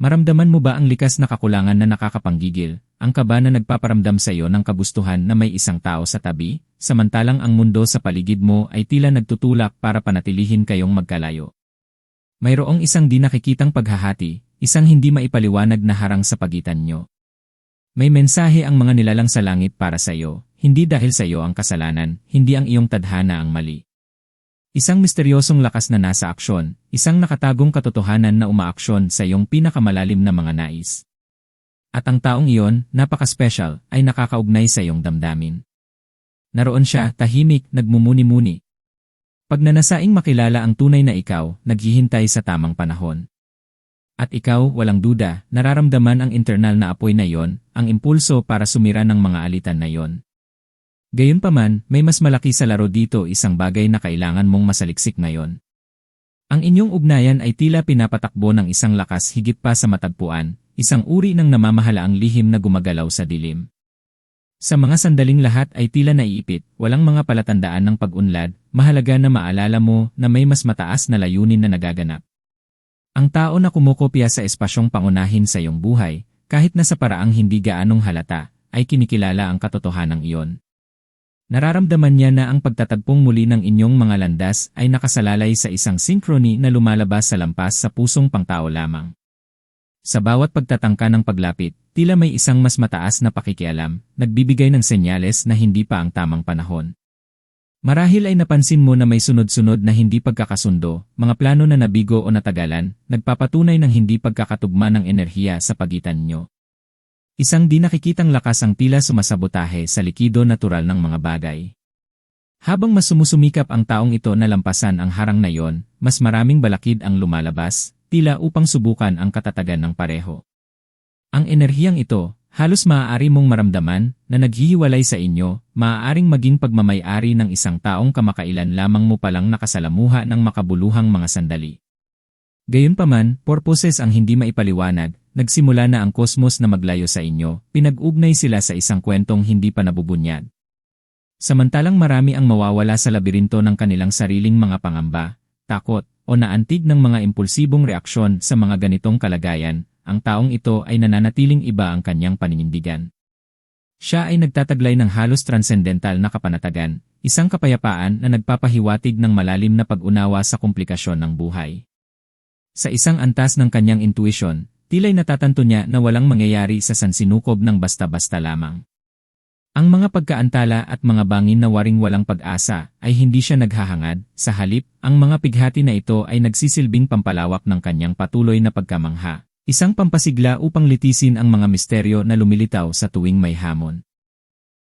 Maramdaman mo ba ang likas na kakulangan na nakakapanggigil, ang kaba na nagpaparamdam sa iyo ng kagustuhan na may isang tao sa tabi, samantalang ang mundo sa paligid mo ay tila nagtutulak para panatilihin kayong magkalayo? Mayroong isang di nakikitang paghahati, isang hindi maipaliwanag na harang sa pagitan nyo. May mensahe ang mga nilalang sa langit para sa iyo, hindi dahil sa iyo ang kasalanan, hindi ang iyong tadhana ang mali. Isang misteryosong lakas na nasa aksyon, isang nakatagong katotohanan na umaaksyon sa iyong pinakamalalim na mga nais. At ang taong iyon, napaka-special, ay nakakaugnay sa iyong damdamin. Naroon siya, tahimik, nagmumuni-muni. Pag nanasaing makilala ang tunay na ikaw, naghihintay sa tamang panahon. At ikaw, walang duda, nararamdaman ang internal na apoy na iyon, ang impulso para sumira ng mga alitan na iyon. Gayunpaman, may mas malaki sa laro dito isang bagay na kailangan mong masaliksik ngayon. Ang inyong ugnayan ay tila pinapatakbo ng isang lakas higit pa sa matagpuan, isang uri ng namamahalaang lihim na gumagalaw sa dilim. Sa mga sandaling lahat ay tila naiipit, walang mga palatandaan ng pag-unlad, mahalaga na maalala mo na may mas mataas na layunin na nagaganap. Ang tao na kumukopya sa espasyong pangunahin sa iyong buhay, kahit na sa paraang hindi gaanong halata, ay kinikilala ang katotohanan iyon. Nararamdaman niya na ang pagtatagpong muli ng inyong mga landas ay nakasalalay sa isang synchrony na lumalabas sa lampas sa pusong pangtao lamang. Sa bawat pagtatangka ng paglapit, tila may isang mas mataas na pakikialam, nagbibigay ng senyales na hindi pa ang tamang panahon. Marahil ay napansin mo na may sunod-sunod na hindi pagkakasundo, mga plano na nabigo o natagalan, nagpapatunay ng hindi pagkakatugma ng enerhiya sa pagitan nyo. Isang di nakikitang lakas ang tila sumasabotahe sa likido natural ng mga bagay. Habang mas sumusumikap ang taong ito na lampasan ang harang na yon, mas maraming balakid ang lumalabas, tila upang subukan ang katatagan ng pareho. Ang enerhiyang ito, halos maaari mong maramdaman na naghihiwalay sa inyo, maaaring maging pagmamayari ng isang taong kamakailan lamang mo palang nakasalamuha ng makabuluhang mga sandali. Gayunpaman, purposes ang hindi maipaliwanag, Nagsimula na ang kosmos na maglayo sa inyo, pinag-ugnay sila sa isang kwentong hindi pa nabubunyag. Samantalang marami ang mawawala sa labirinto ng kanilang sariling mga pangamba, takot, o naantig ng mga impulsibong reaksyon sa mga ganitong kalagayan, ang taong ito ay nananatiling iba ang kanyang paninindigan. Siya ay nagtataglay ng halos transcendental na kapanatagan, isang kapayapaan na nagpapahiwatig ng malalim na pag-unawa sa komplikasyon ng buhay. Sa isang antas ng kanyang intuition, Tila'y natatanto niya na walang mangyayari sa sansinukob ng basta-basta lamang. Ang mga pagkaantala at mga bangin na waring walang pag-asa ay hindi siya naghahangad, sa halip, ang mga pighati na ito ay nagsisilbing pampalawak ng kanyang patuloy na pagkamangha, isang pampasigla upang litisin ang mga misteryo na lumilitaw sa tuwing may hamon.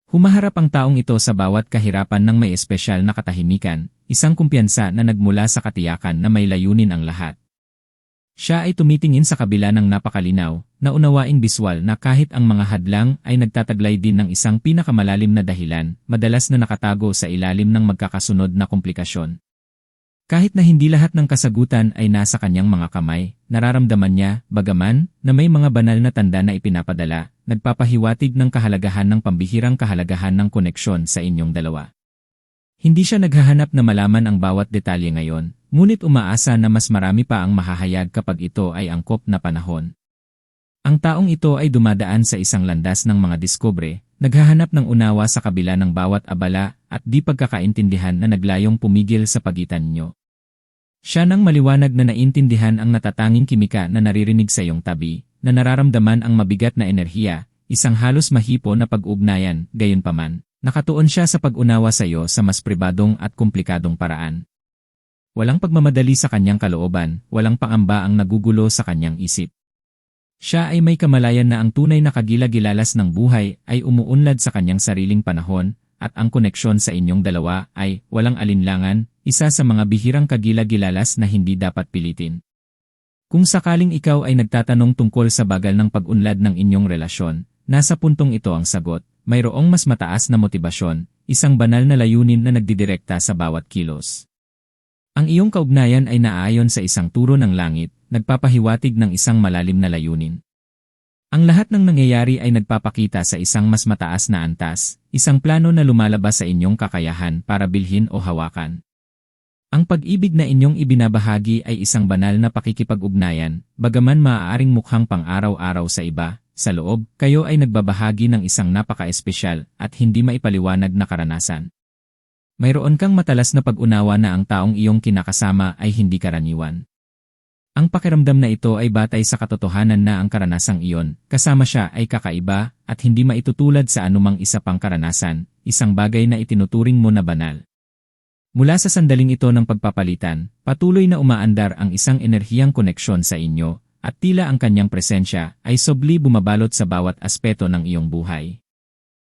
Humaharap ang taong ito sa bawat kahirapan ng may espesyal na katahimikan, isang kumpiyansa na nagmula sa katiyakan na may layunin ang lahat. Siya ay tumitingin sa kabila ng napakalinaw, na unawaing biswal na kahit ang mga hadlang ay nagtataglay din ng isang pinakamalalim na dahilan, madalas na nakatago sa ilalim ng magkakasunod na komplikasyon. Kahit na hindi lahat ng kasagutan ay nasa kanyang mga kamay, nararamdaman niya, bagaman, na may mga banal na tanda na ipinapadala, nagpapahiwatig ng kahalagahan ng pambihirang kahalagahan ng koneksyon sa inyong dalawa. Hindi siya naghahanap na malaman ang bawat detalye ngayon, Ngunit umaasa na mas marami pa ang mahahayag kapag ito ay angkop na panahon. Ang taong ito ay dumadaan sa isang landas ng mga diskobre, naghahanap ng unawa sa kabila ng bawat abala at di pagkakaintindihan na naglayong pumigil sa pagitan nyo. Siya nang maliwanag na naintindihan ang natatanging kimika na naririnig sa iyong tabi, na nararamdaman ang mabigat na enerhiya, isang halos mahipo na pag-ugnayan, gayunpaman. Nakatuon siya sa pag-unawa sa iyo sa mas pribadong at komplikadong paraan. Walang pagmamadali sa kanyang kalooban, walang pangamba ang nagugulo sa kanyang isip. Siya ay may kamalayan na ang tunay na kagilagilalas ng buhay ay umuunlad sa kanyang sariling panahon, at ang koneksyon sa inyong dalawa ay, walang alinlangan, isa sa mga bihirang kagilagilalas na hindi dapat pilitin. Kung sakaling ikaw ay nagtatanong tungkol sa bagal ng pag-unlad ng inyong relasyon, nasa puntong ito ang sagot, mayroong mas mataas na motibasyon, isang banal na layunin na nagdidirekta sa bawat kilos. Ang iyong kaugnayan ay naaayon sa isang turo ng langit, nagpapahiwatig ng isang malalim na layunin. Ang lahat ng nangyayari ay nagpapakita sa isang mas mataas na antas, isang plano na lumalabas sa inyong kakayahan para bilhin o hawakan. Ang pag-ibig na inyong ibinabahagi ay isang banal na pakikipag-ugnayan, bagaman maaaring mukhang pang-araw-araw sa iba, sa loob, kayo ay nagbabahagi ng isang napaka-espesyal at hindi maipaliwanag na karanasan. Mayroon kang matalas na pag-unawa na ang taong iyong kinakasama ay hindi karaniwan. Ang pakiramdam na ito ay batay sa katotohanan na ang karanasang iyon, kasama siya ay kakaiba at hindi maitutulad sa anumang isa pang karanasan, isang bagay na itinuturing mo na banal. Mula sa sandaling ito ng pagpapalitan, patuloy na umaandar ang isang enerhiyang koneksyon sa inyo, at tila ang kanyang presensya ay sobli bumabalot sa bawat aspeto ng iyong buhay.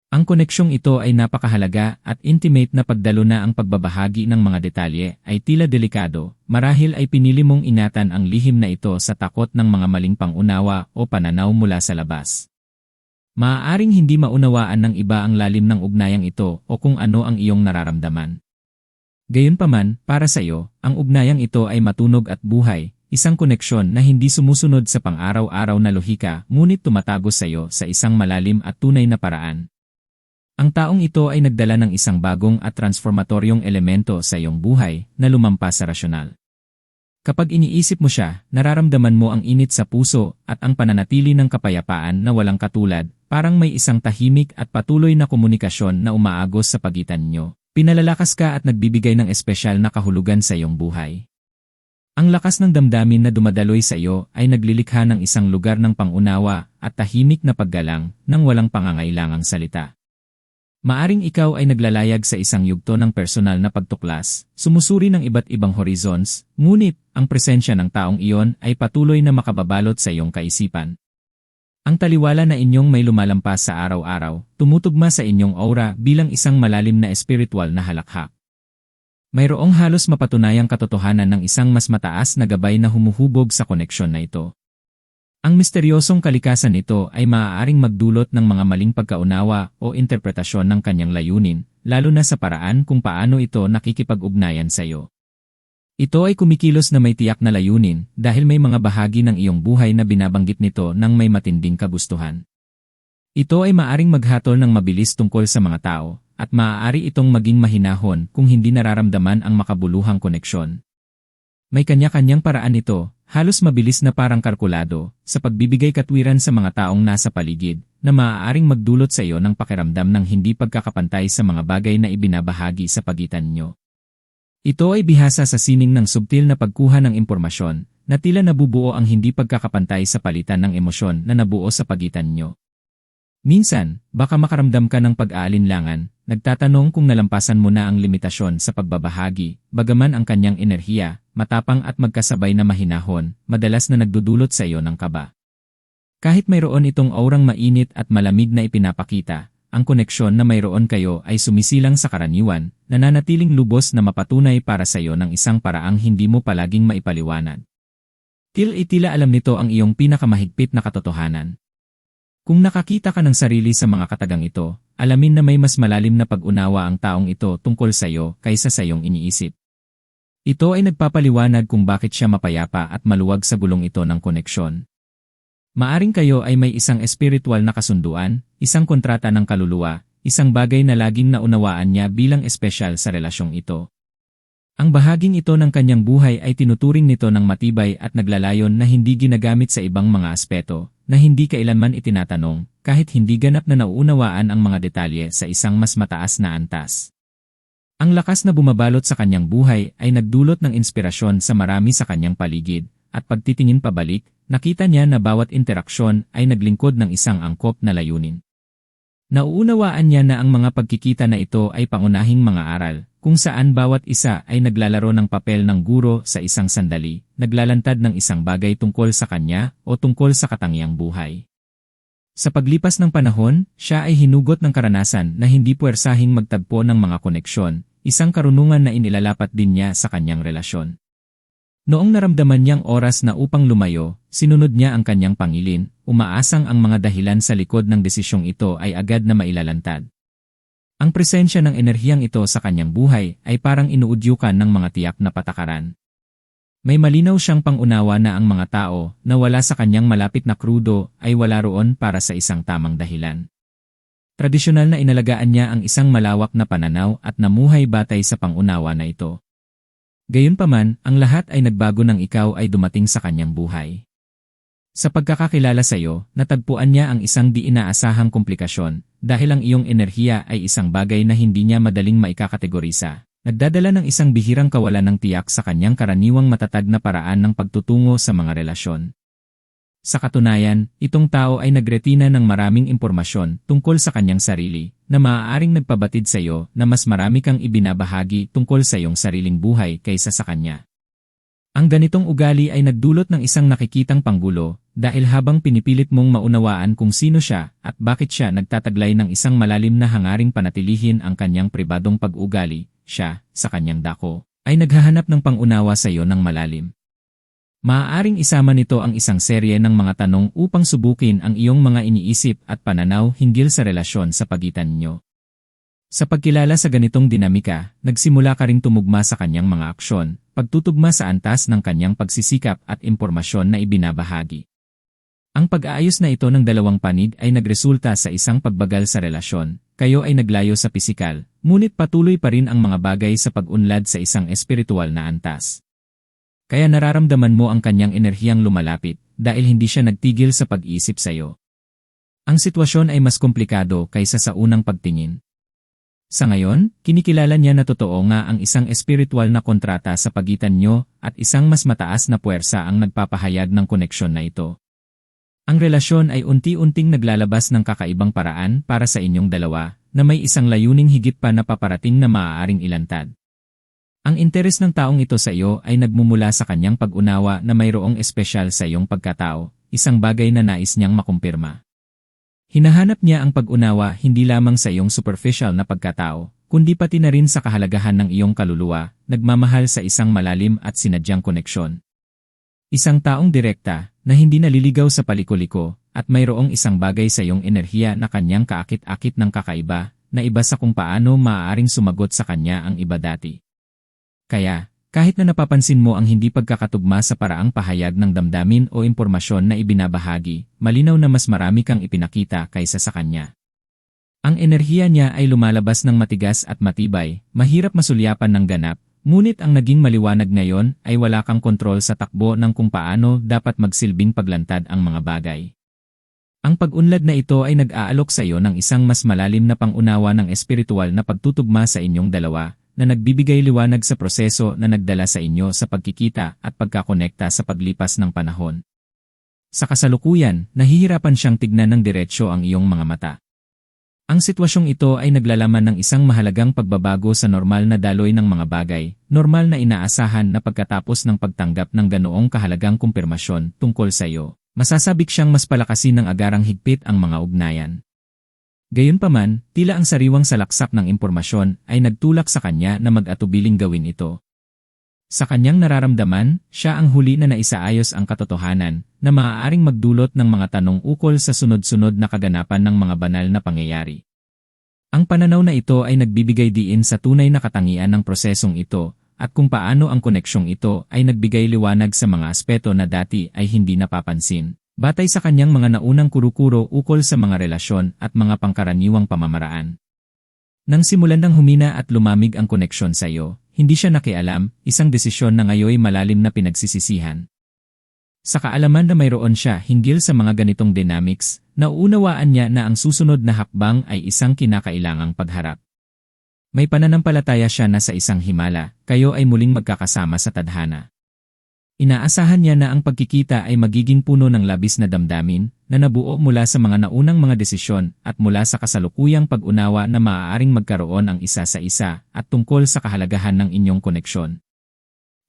Ang koneksyong ito ay napakahalaga at intimate na pagdalo na ang pagbabahagi ng mga detalye ay tila delikado, marahil ay pinili mong inatan ang lihim na ito sa takot ng mga maling pangunawa o pananaw mula sa labas. Maaaring hindi maunawaan ng iba ang lalim ng ugnayang ito o kung ano ang iyong nararamdaman. Gayunpaman, para sa iyo, ang ugnayang ito ay matunog at buhay, isang koneksyon na hindi sumusunod sa pang-araw-araw na lohika ngunit tumatagos sa iyo sa isang malalim at tunay na paraan. Ang taong ito ay nagdala ng isang bagong at transformatoryong elemento sa iyong buhay na lumampas sa rasyonal. Kapag iniisip mo siya, nararamdaman mo ang init sa puso at ang pananatili ng kapayapaan na walang katulad, parang may isang tahimik at patuloy na komunikasyon na umaagos sa pagitan nyo. Pinalalakas ka at nagbibigay ng espesyal na kahulugan sa iyong buhay. Ang lakas ng damdamin na dumadaloy sa iyo ay naglilikha ng isang lugar ng pangunawa at tahimik na paggalang nang walang pangangailangang salita. Maaring ikaw ay naglalayag sa isang yugto ng personal na pagtuklas, sumusuri ng iba't ibang horizons, ngunit ang presensya ng taong iyon ay patuloy na makababalot sa iyong kaisipan. Ang taliwala na inyong may lumalampas sa araw-araw, tumutugma sa inyong aura bilang isang malalim na espiritual na halakhak. Mayroong halos mapatunayang katotohanan ng isang mas mataas na gabay na humuhubog sa koneksyon na ito. Ang misteryosong kalikasan nito ay maaaring magdulot ng mga maling pagkaunawa o interpretasyon ng kanyang layunin, lalo na sa paraan kung paano ito nakikipag-ugnayan sa iyo. Ito ay kumikilos na may tiyak na layunin dahil may mga bahagi ng iyong buhay na binabanggit nito ng may matinding kagustuhan. Ito ay maaring maghatol ng mabilis tungkol sa mga tao, at maaari itong maging mahinahon kung hindi nararamdaman ang makabuluhang koneksyon. May kanya-kanyang paraan ito, halos mabilis na parang kalkulado, sa pagbibigay katwiran sa mga taong nasa paligid, na maaaring magdulot sa iyo ng pakiramdam ng hindi pagkakapantay sa mga bagay na ibinabahagi sa pagitan nyo. Ito ay bihasa sa sining ng subtil na pagkuha ng impormasyon, na tila nabubuo ang hindi pagkakapantay sa palitan ng emosyon na nabuo sa pagitan nyo. Minsan, baka makaramdam ka ng pag-aalinlangan, nagtatanong kung nalampasan mo na ang limitasyon sa pagbabahagi, bagaman ang kanyang enerhiya, matapang at magkasabay na mahinahon, madalas na nagdudulot sa iyo ng kaba. Kahit mayroon itong aurang mainit at malamig na ipinapakita, ang koneksyon na mayroon kayo ay sumisilang sa karaniwan, nananatiling lubos na mapatunay para sa iyo ng isang paraang hindi mo palaging maipaliwanag. Til itila alam nito ang iyong pinakamahigpit na katotohanan. Kung nakakita ka ng sarili sa mga katagang ito, alamin na may mas malalim na pag-unawa ang taong ito tungkol sa iyo kaysa sa iyong iniisip. Ito ay nagpapaliwanag kung bakit siya mapayapa at maluwag sa gulong ito ng koneksyon. Maaring kayo ay may isang espiritual na kasunduan, isang kontrata ng kaluluwa, isang bagay na laging naunawaan niya bilang espesyal sa relasyong ito. Ang bahaging ito ng kanyang buhay ay tinuturing nito ng matibay at naglalayon na hindi ginagamit sa ibang mga aspeto, na hindi kailanman itinatanong, kahit hindi ganap na nauunawaan ang mga detalye sa isang mas mataas na antas. Ang lakas na bumabalot sa kanyang buhay ay nagdulot ng inspirasyon sa marami sa kanyang paligid, at pagtitingin pabalik, nakita niya na bawat interaksyon ay naglingkod ng isang angkop na layunin. Nauunawaan niya na ang mga pagkikita na ito ay pangunahing mga aral, kung saan bawat isa ay naglalaro ng papel ng guro sa isang sandali, naglalantad ng isang bagay tungkol sa kanya o tungkol sa katangiang buhay. Sa paglipas ng panahon, siya ay hinugot ng karanasan na hindi puwersahing magtagpo ng mga koneksyon, isang karunungan na inilalapat din niya sa kanyang relasyon. Noong naramdaman niyang oras na upang lumayo, sinunod niya ang kanyang pangilin, umaasang ang mga dahilan sa likod ng desisyong ito ay agad na mailalantad. Ang presensya ng enerhiyang ito sa kanyang buhay ay parang inuudyukan ng mga tiyak na patakaran. May malinaw siyang pangunawa na ang mga tao na wala sa kanyang malapit na krudo ay wala roon para sa isang tamang dahilan. Tradisyonal na inalagaan niya ang isang malawak na pananaw at namuhay batay sa pangunawa na ito. Gayunpaman, ang lahat ay nagbago nang ikaw ay dumating sa kanyang buhay. Sa pagkakakilala sa iyo, natagpuan niya ang isang di inaasahang komplikasyon dahil ang iyong enerhiya ay isang bagay na hindi niya madaling maikakategorisa. Nagdadala ng isang bihirang kawalan ng tiyak sa kanyang karaniwang matatag na paraan ng pagtutungo sa mga relasyon. Sa katunayan, itong tao ay nagretina ng maraming impormasyon tungkol sa kanyang sarili na maaaring nagpabatid sa iyo na mas marami kang ibinabahagi tungkol sa iyong sariling buhay kaysa sa kanya. Ang ganitong ugali ay nagdulot ng isang nakikitang panggulo dahil habang pinipilit mong maunawaan kung sino siya at bakit siya nagtataglay ng isang malalim na hangaring panatilihin ang kanyang pribadong pag-ugali, siya, sa kanyang dako, ay naghahanap ng pangunawa sa iyo ng malalim. Maaaring isama nito ang isang serye ng mga tanong upang subukin ang iyong mga iniisip at pananaw hinggil sa relasyon sa pagitan ninyo. Sa pagkilala sa ganitong dinamika, nagsimula ka ring tumugma sa kanyang mga aksyon, pagtutugma sa antas ng kanyang pagsisikap at impormasyon na ibinabahagi. Ang pag-aayos na ito ng dalawang panig ay nagresulta sa isang pagbagal sa relasyon, kayo ay naglayo sa pisikal, ngunit patuloy pa rin ang mga bagay sa pag-unlad sa isang espiritual na antas. Kaya nararamdaman mo ang kanyang enerhiyang lumalapit dahil hindi siya nagtigil sa pag-iisip sa iyo. Ang sitwasyon ay mas komplikado kaysa sa unang pagtingin. Sa ngayon, kinikilala niya na totoo nga ang isang espiritual na kontrata sa pagitan nyo at isang mas mataas na puwersa ang nagpapahayag ng koneksyon na ito. Ang relasyon ay unti-unting naglalabas ng kakaibang paraan para sa inyong dalawa na may isang layuning higit pa na paparating na maaaring ilantad. Ang interes ng taong ito sa iyo ay nagmumula sa kanyang pag-unawa na mayroong espesyal sa iyong pagkatao, isang bagay na nais niyang makumpirma. Hinahanap niya ang pag-unawa hindi lamang sa iyong superficial na pagkatao, kundi pati na rin sa kahalagahan ng iyong kaluluwa, nagmamahal sa isang malalim at sinadyang koneksyon. Isang taong direkta, na hindi naliligaw sa palikuliko, at mayroong isang bagay sa iyong enerhiya na kanyang kaakit-akit ng kakaiba, na iba sa kung paano maaaring sumagot sa kanya ang iba dati. Kaya, kahit na napapansin mo ang hindi pagkakatugma sa paraang pahayag ng damdamin o impormasyon na ibinabahagi, malinaw na mas marami kang ipinakita kaysa sa kanya. Ang enerhiya niya ay lumalabas ng matigas at matibay, mahirap masulyapan ng ganap, ngunit ang naging maliwanag ngayon ay wala kang kontrol sa takbo ng kung paano dapat magsilbing paglantad ang mga bagay. Ang pag-unlad na ito ay nag-aalok sa iyo ng isang mas malalim na pangunawa ng espiritual na pagtutugma sa inyong dalawa, na nagbibigay liwanag sa proseso na nagdala sa inyo sa pagkikita at pagkakonekta sa paglipas ng panahon. Sa kasalukuyan, nahihirapan siyang tignan ng diretsyo ang iyong mga mata. Ang sitwasyong ito ay naglalaman ng isang mahalagang pagbabago sa normal na daloy ng mga bagay, normal na inaasahan na pagkatapos ng pagtanggap ng ganoong kahalagang kumpirmasyon tungkol sa iyo, masasabik siyang mas palakasin ng agarang higpit ang mga ugnayan. Gayunpaman, tila ang sariwang salaksak ng impormasyon ay nagtulak sa kanya na mag-atubiling gawin ito. Sa kanyang nararamdaman, siya ang huli na naisaayos ang katotohanan na maaaring magdulot ng mga tanong ukol sa sunod-sunod na kaganapan ng mga banal na pangyayari. Ang pananaw na ito ay nagbibigay diin sa tunay na katangian ng prosesong ito at kung paano ang koneksyong ito ay nagbigay liwanag sa mga aspeto na dati ay hindi napapansin. Batay sa kanyang mga naunang kurukuro ukol sa mga relasyon at mga pangkaraniwang pamamaraan. Nang simulan ng humina at lumamig ang koneksyon sa iyo, hindi siya nakialam, isang desisyon na ngayoy malalim na pinagsisisihan. Sa kaalaman na mayroon siya hinggil sa mga ganitong dynamics, nauunawaan niya na ang susunod na hakbang ay isang kinakailangang pagharap. May pananampalataya siya na sa isang himala, kayo ay muling magkakasama sa tadhana. Inaasahan niya na ang pagkikita ay magiging puno ng labis na damdamin na nabuo mula sa mga naunang mga desisyon at mula sa kasalukuyang pag-unawa na maaaring magkaroon ang isa sa isa at tungkol sa kahalagahan ng inyong koneksyon.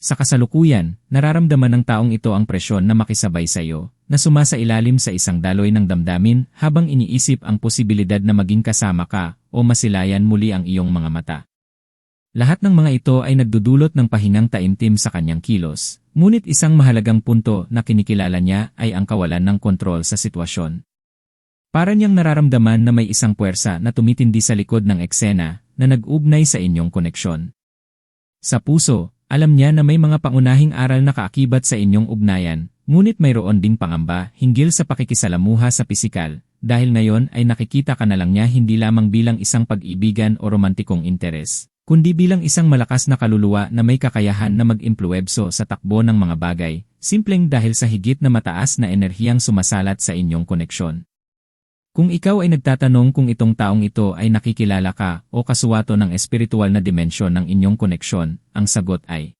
Sa kasalukuyan, nararamdaman ng taong ito ang presyon na makisabay sa iyo, na sumasa ilalim sa isang daloy ng damdamin habang iniisip ang posibilidad na maging kasama ka o masilayan muli ang iyong mga mata. Lahat ng mga ito ay nagdudulot ng pahingang taimtim sa kanyang kilos, ngunit isang mahalagang punto na kinikilala niya ay ang kawalan ng kontrol sa sitwasyon. Para niyang nararamdaman na may isang puwersa na tumitindi sa likod ng eksena na nag-ugnay sa inyong koneksyon. Sa puso, alam niya na may mga pangunahing aral na kaakibat sa inyong ugnayan, ngunit mayroon ding pangamba hinggil sa pakikisalamuha sa pisikal, dahil ngayon ay nakikita ka na lang niya hindi lamang bilang isang pag-ibigan o romantikong interes, kundi bilang isang malakas na kaluluwa na may kakayahan na mag-impluwebso sa takbo ng mga bagay, simpleng dahil sa higit na mataas na enerhiyang sumasalat sa inyong koneksyon. Kung ikaw ay nagtatanong kung itong taong ito ay nakikilala ka o kasuwato ng espiritual na dimensyon ng inyong koneksyon, ang sagot ay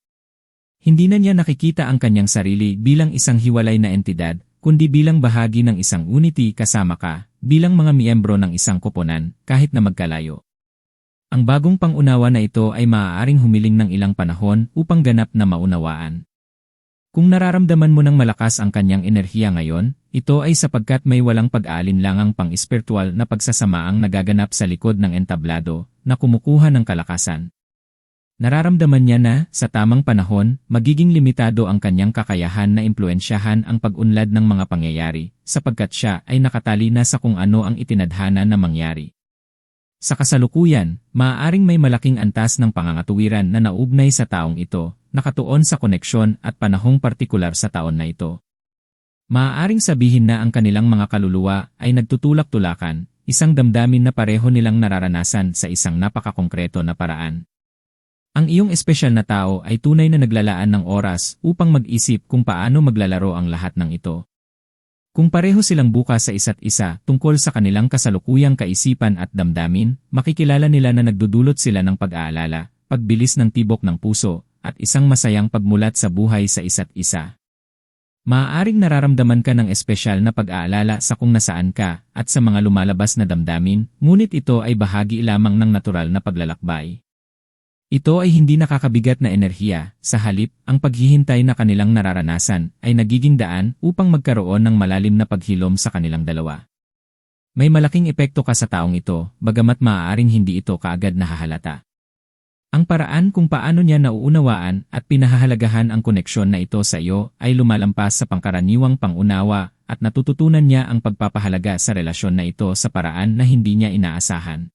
hindi na niya nakikita ang kanyang sarili bilang isang hiwalay na entidad, kundi bilang bahagi ng isang unity kasama ka, bilang mga miyembro ng isang koponan, kahit na magkalayo. Ang bagong pangunawa na ito ay maaaring humiling ng ilang panahon upang ganap na maunawaan. Kung nararamdaman mo ng malakas ang kanyang enerhiya ngayon, ito ay sapagkat may walang pag-aalinlangang pang-espiritual na pagsasamaang nagaganap sa likod ng entablado na kumukuha ng kalakasan. Nararamdaman niya na, sa tamang panahon, magiging limitado ang kanyang kakayahan na impluensyahan ang pag-unlad ng mga pangyayari, sapagkat siya ay nakatali na sa kung ano ang itinadhana na mangyari. Sa kasalukuyan, maaaring may malaking antas ng pangangatuwiran na naugnay sa taong ito, nakatuon sa koneksyon at panahong partikular sa taon na ito. Maaaring sabihin na ang kanilang mga kaluluwa ay nagtutulak-tulakan, isang damdamin na pareho nilang nararanasan sa isang napakakongkreto na paraan. Ang iyong espesyal na tao ay tunay na naglalaan ng oras upang mag-isip kung paano maglalaro ang lahat ng ito. Kung pareho silang bukas sa isa't isa tungkol sa kanilang kasalukuyang kaisipan at damdamin, makikilala nila na nagdudulot sila ng pag-aalala, pagbilis ng tibok ng puso, at isang masayang pagmulat sa buhay sa isa't isa. Maaaring nararamdaman ka ng espesyal na pag-aalala sa kung nasaan ka at sa mga lumalabas na damdamin, ngunit ito ay bahagi lamang ng natural na paglalakbay. Ito ay hindi nakakabigat na enerhiya, sa halip, ang paghihintay na kanilang nararanasan ay nagiging daan upang magkaroon ng malalim na paghilom sa kanilang dalawa. May malaking epekto ka sa taong ito, bagamat maaaring hindi ito kaagad nahahalata. Ang paraan kung paano niya nauunawaan at pinahahalagahan ang koneksyon na ito sa iyo ay lumalampas sa pangkaraniwang pangunawa at natututunan niya ang pagpapahalaga sa relasyon na ito sa paraan na hindi niya inaasahan.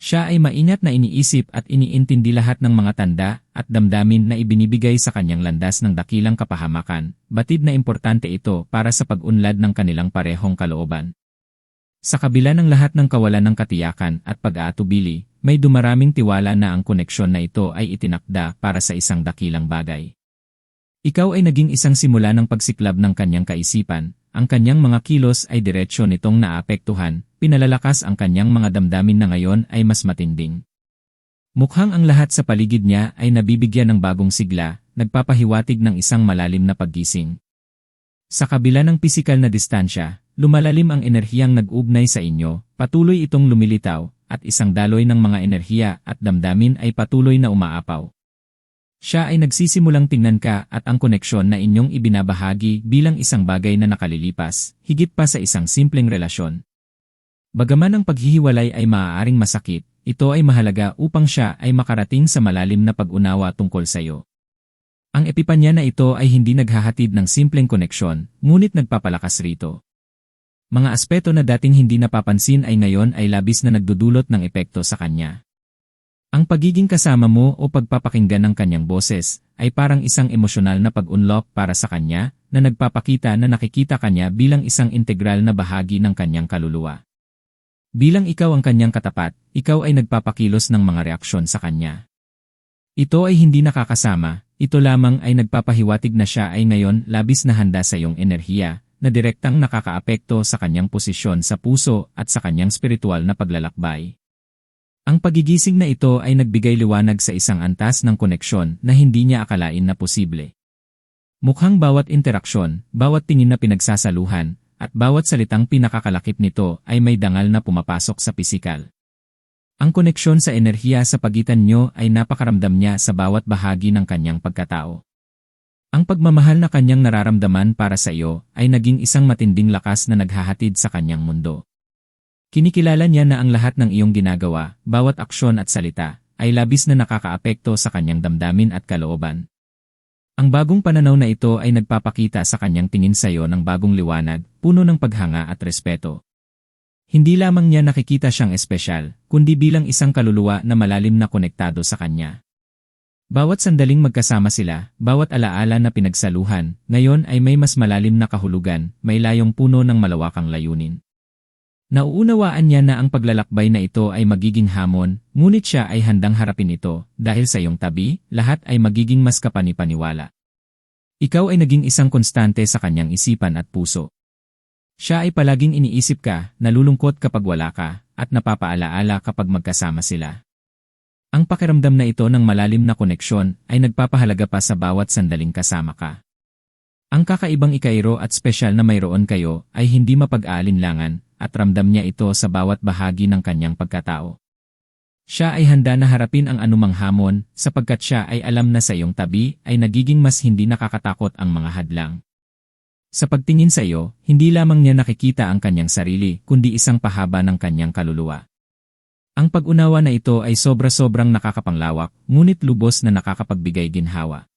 Siya ay maingat na iniisip at iniintindi lahat ng mga tanda at damdamin na ibinibigay sa kanyang landas ng dakilang kapahamakan, batid na importante ito para sa pag-unlad ng kanilang parehong kalooban. Sa kabila ng lahat ng kawalan ng katiyakan at pag-aatubili, may dumaraming tiwala na ang koneksyon na ito ay itinakda para sa isang dakilang bagay. Ikaw ay naging isang simula ng pagsiklab ng kanyang kaisipan, ang kanyang mga kilos ay diretsyo nitong naapektuhan, pinalalakas ang kanyang mga damdamin na ngayon ay mas matinding. Mukhang ang lahat sa paligid niya ay nabibigyan ng bagong sigla, nagpapahiwatig ng isang malalim na paggising. Sa kabila ng pisikal na distansya, lumalalim ang enerhiyang nag-ugnay sa inyo, patuloy itong lumilitaw, at isang daloy ng mga enerhiya at damdamin ay patuloy na umaapaw. Siya ay nagsisimulang tingnan ka at ang koneksyon na inyong ibinabahagi bilang isang bagay na nakalilipas, higit pa sa isang simpleng relasyon. Bagaman ang paghihiwalay ay maaaring masakit, ito ay mahalaga upang siya ay makarating sa malalim na pag-unawa tungkol sa iyo. Ang epipanya na ito ay hindi naghahatid ng simpleng koneksyon, ngunit nagpapalakas rito. Mga aspeto na dating hindi napapansin ay ngayon ay labis na nagdudulot ng epekto sa kanya. Ang pagiging kasama mo o pagpapakinggan ng kanyang boses ay parang isang emosyonal na pag-unlock para sa kanya na nagpapakita na nakikita kanya bilang isang integral na bahagi ng kanyang kaluluwa. Bilang ikaw ang kanyang katapat, ikaw ay nagpapakilos ng mga reaksyon sa kanya. Ito ay hindi nakakasama, ito lamang ay nagpapahiwatig na siya ay ngayon labis na handa sa iyong enerhiya, na direktang nakakaapekto sa kanyang posisyon sa puso at sa kanyang spiritual na paglalakbay. Ang pagigising na ito ay nagbigay liwanag sa isang antas ng koneksyon na hindi niya akalain na posible. Mukhang bawat interaksyon, bawat tingin na pinagsasaluhan, at bawat salitang pinakakalakip nito ay may dangal na pumapasok sa pisikal. Ang koneksyon sa enerhiya sa pagitan nyo ay napakaramdam niya sa bawat bahagi ng kanyang pagkatao. Ang pagmamahal na kanyang nararamdaman para sa iyo ay naging isang matinding lakas na naghahatid sa kanyang mundo. Kinikilala niya na ang lahat ng iyong ginagawa, bawat aksyon at salita, ay labis na nakakaapekto sa kanyang damdamin at kalooban. Ang bagong pananaw na ito ay nagpapakita sa kanyang tingin sa iyo ng bagong liwanag, puno ng paghanga at respeto. Hindi lamang niya nakikita siyang espesyal, kundi bilang isang kaluluwa na malalim na konektado sa kanya. Bawat sandaling magkasama sila, bawat alaala na pinagsaluhan, ngayon ay may mas malalim na kahulugan, may layong puno ng malawakang layunin. Nauunawaan niya na ang paglalakbay na ito ay magiging hamon, ngunit siya ay handang harapin ito, dahil sa iyong tabi, lahat ay magiging mas kapanipaniwala. Ikaw ay naging isang konstante sa kanyang isipan at puso. Siya ay palaging iniisip ka, nalulungkot kapag wala ka, at napapaalaala kapag magkasama sila. Ang pakiramdam na ito ng malalim na koneksyon ay nagpapahalaga pa sa bawat sandaling kasama ka. Ang kakaibang ikairo at spesyal na mayroon kayo ay hindi mapag-aalinlangan at ramdam niya ito sa bawat bahagi ng kanyang pagkatao. Siya ay handa na harapin ang anumang hamon sapagkat siya ay alam na sa iyong tabi ay nagiging mas hindi nakakatakot ang mga hadlang. Sa pagtingin sa iyo, hindi lamang niya nakikita ang kanyang sarili kundi isang pahaba ng kanyang kaluluwa. Ang pag-unawa na ito ay sobra-sobrang nakakapanglawak, ngunit lubos na nakakapagbigay ginhawa.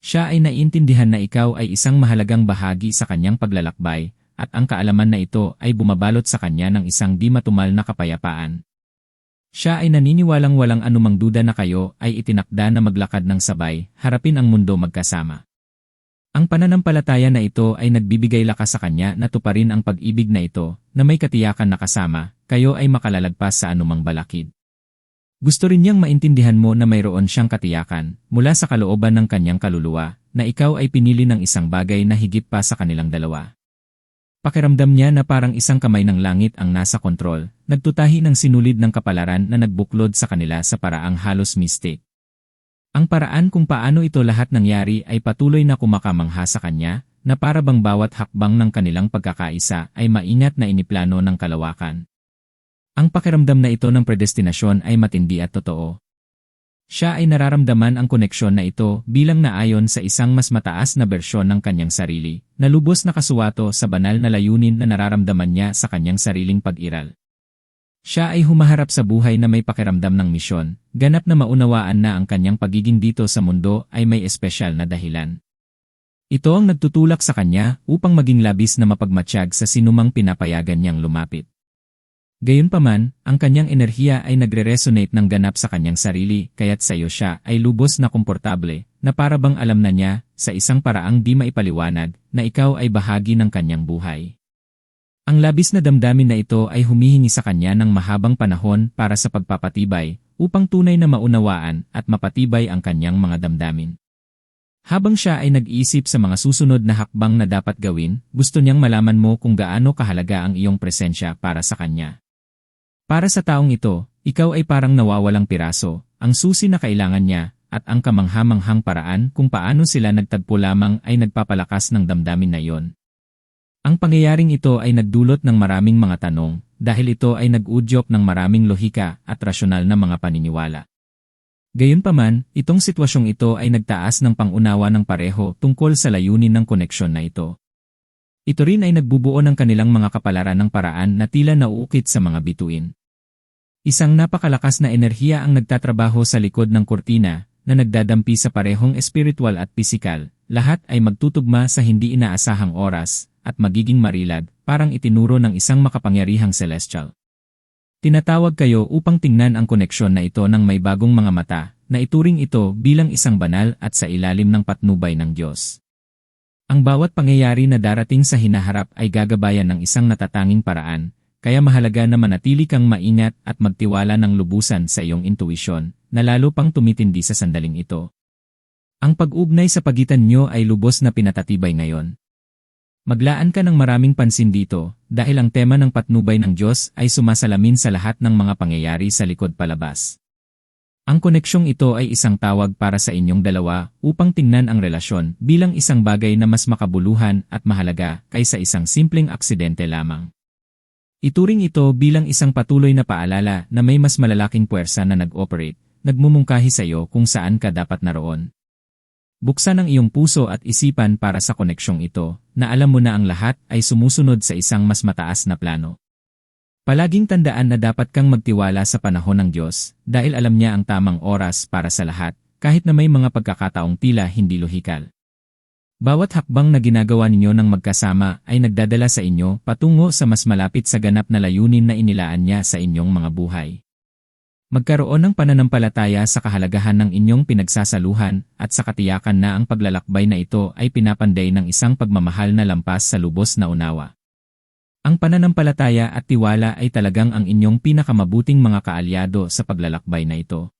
Siya ay naiintindihan na ikaw ay isang mahalagang bahagi sa kanyang paglalakbay, at ang kaalaman na ito ay bumabalot sa kanya ng isang di matumal na kapayapaan. Siya ay naniniwalang walang anumang duda na kayo ay itinakda na maglakad ng sabay, harapin ang mundo magkasama. Ang pananampalataya na ito ay nagbibigay lakas sa kanya na tuparin ang pag-ibig na ito, na may katiyakan na kasama, kayo ay makalalagpas sa anumang balakid. Gusto rin niyang maintindihan mo na mayroon siyang katiyakan, mula sa kalooban ng kanyang kaluluwa, na ikaw ay pinili ng isang bagay na higit pa sa kanilang dalawa. Pakiramdam niya na parang isang kamay ng langit ang nasa kontrol, nagtutahi ng sinulid ng kapalaran na nagbuklod sa kanila sa paraang halos mystic. Ang paraan kung paano ito lahat nangyari ay patuloy na kumakamangha sa kanya, na para bang bawat hakbang ng kanilang pagkakaisa ay maingat na iniplano ng kalawakan. Ang pakiramdam na ito ng predestinasyon ay matindi at totoo, siya ay nararamdaman ang koneksyon na ito bilang naayon sa isang mas mataas na bersyon ng kanyang sarili, na lubos na kasuwato sa banal na layunin na nararamdaman niya sa kanyang sariling pag-iral. Siya ay humaharap sa buhay na may pakiramdam ng misyon, ganap na maunawaan na ang kanyang pagiging dito sa mundo ay may espesyal na dahilan. Ito ang nagtutulak sa kanya upang maging labis na mapagmatsyag sa sinumang pinapayagan niyang lumapit. Gayunpaman, ang kanyang enerhiya ay nagre-resonate ng ganap sa kanyang sarili kaya't sa iyo siya ay lubos na komportable na para bang alam na niya sa isang paraang di maipaliwanag na ikaw ay bahagi ng kanyang buhay. Ang labis na damdamin na ito ay humihingi sa kanya ng mahabang panahon para sa pagpapatibay upang tunay na maunawaan at mapatibay ang kanyang mga damdamin. Habang siya ay nag-iisip sa mga susunod na hakbang na dapat gawin, gusto niyang malaman mo kung gaano kahalaga ang iyong presensya para sa kanya. Para sa taong ito, ikaw ay parang nawawalang piraso, ang susi na kailangan niya, at ang kamanghamanghang paraan kung paano sila nagtagpo lamang ay nagpapalakas ng damdamin na iyon. Ang pangyayaring ito ay nagdulot ng maraming mga tanong, dahil ito ay nag-udyok ng maraming lohika at rasyonal na mga paniniwala. Gayunpaman, itong sitwasyong ito ay nagtaas ng pangunawa ng pareho tungkol sa layunin ng koneksyon na ito. Ito rin ay nagbubuo ng kanilang mga kapalaran ng paraan na tila nauukit sa mga bituin. Isang napakalakas na enerhiya ang nagtatrabaho sa likod ng kurtina na nagdadampi sa parehong espiritual at pisikal, lahat ay magtutugma sa hindi inaasahang oras at magiging marilad, parang itinuro ng isang makapangyarihang celestial. Tinatawag kayo upang tingnan ang koneksyon na ito ng may bagong mga mata, na ituring ito bilang isang banal at sa ilalim ng patnubay ng Diyos. Ang bawat pangyayari na darating sa hinaharap ay gagabayan ng isang natatanging paraan, kaya mahalaga na manatili kang maingat at magtiwala ng lubusan sa iyong intuisyon, na lalo pang tumitindi sa sandaling ito. Ang pag-ugnay sa pagitan nyo ay lubos na pinatatibay ngayon. Maglaan ka ng maraming pansin dito, dahil ang tema ng patnubay ng Diyos ay sumasalamin sa lahat ng mga pangyayari sa likod palabas. Ang koneksyong ito ay isang tawag para sa inyong dalawa upang tingnan ang relasyon bilang isang bagay na mas makabuluhan at mahalaga kaysa isang simpleng aksidente lamang. Ituring ito bilang isang patuloy na paalala na may mas malalaking puwersa na nag-operate, nagmumungkahi sa iyo kung saan ka dapat naroon. Buksan ang iyong puso at isipan para sa koneksyong ito, na alam mo na ang lahat ay sumusunod sa isang mas mataas na plano. Palaging tandaan na dapat kang magtiwala sa panahon ng Diyos, dahil alam niya ang tamang oras para sa lahat, kahit na may mga pagkakataong tila hindi lohikal. Bawat hakbang na ginagawa ninyo ng magkasama ay nagdadala sa inyo patungo sa mas malapit sa ganap na layunin na inilaan niya sa inyong mga buhay. Magkaroon ng pananampalataya sa kahalagahan ng inyong pinagsasaluhan at sa katiyakan na ang paglalakbay na ito ay pinapanday ng isang pagmamahal na lampas sa lubos na unawa. Ang pananampalataya at tiwala ay talagang ang inyong pinakamabuting mga kaalyado sa paglalakbay na ito.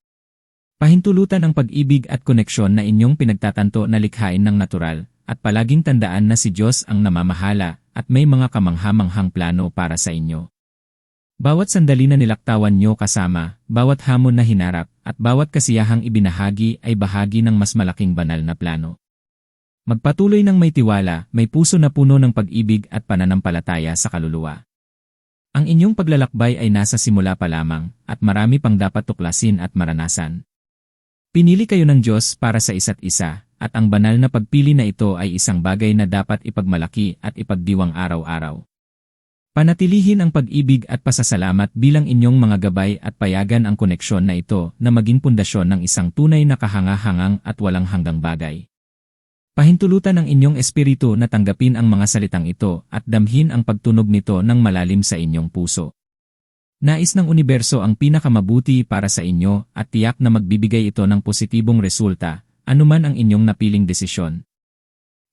Pahintulutan ang pag-ibig at koneksyon na inyong pinagtatanto na likhain ng natural, at palaging tandaan na si Diyos ang namamahala at may mga kamanghamanghang plano para sa inyo. Bawat sandali na nilaktawan nyo kasama, bawat hamon na hinarap, at bawat kasiyahang ibinahagi ay bahagi ng mas malaking banal na plano. Magpatuloy ng may tiwala, may puso na puno ng pag-ibig at pananampalataya sa kaluluwa. Ang inyong paglalakbay ay nasa simula pa lamang, at marami pang dapat tuklasin at maranasan. Pinili kayo ng Diyos para sa isa't isa, at ang banal na pagpili na ito ay isang bagay na dapat ipagmalaki at ipagdiwang araw-araw. Panatilihin ang pag-ibig at pasasalamat bilang inyong mga gabay at payagan ang koneksyon na ito na maging pundasyon ng isang tunay na kahangahangang at walang hanggang bagay. Pahintulutan ang inyong espiritu na tanggapin ang mga salitang ito at damhin ang pagtunog nito ng malalim sa inyong puso. Nais ng universo ang pinakamabuti para sa inyo at tiyak na magbibigay ito ng positibong resulta, anuman ang inyong napiling desisyon.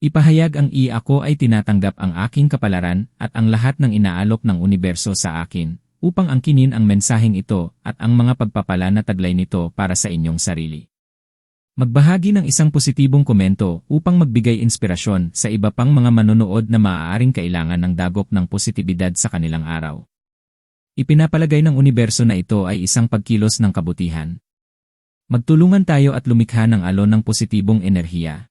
Ipahayag ang i ako ay tinatanggap ang aking kapalaran at ang lahat ng inaalok ng universo sa akin, upang angkinin ang mensaheng ito at ang mga pagpapala na taglay nito para sa inyong sarili. Magbahagi ng isang positibong komento upang magbigay inspirasyon sa iba pang mga manonood na maaaring kailangan ng dagok ng positibidad sa kanilang araw. Ipinapalagay ng universo na ito ay isang pagkilos ng kabutihan. Magtulungan tayo at lumikha ng alon ng positibong enerhiya.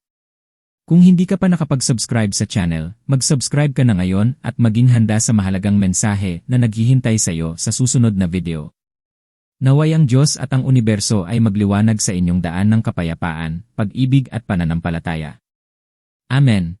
Kung hindi ka pa nakapag-subscribe sa channel, mag-subscribe ka na ngayon at maging handa sa mahalagang mensahe na naghihintay sa iyo sa susunod na video. Naway ang Diyos at ang universo ay magliwanag sa inyong daan ng kapayapaan, pag-ibig at pananampalataya. Amen.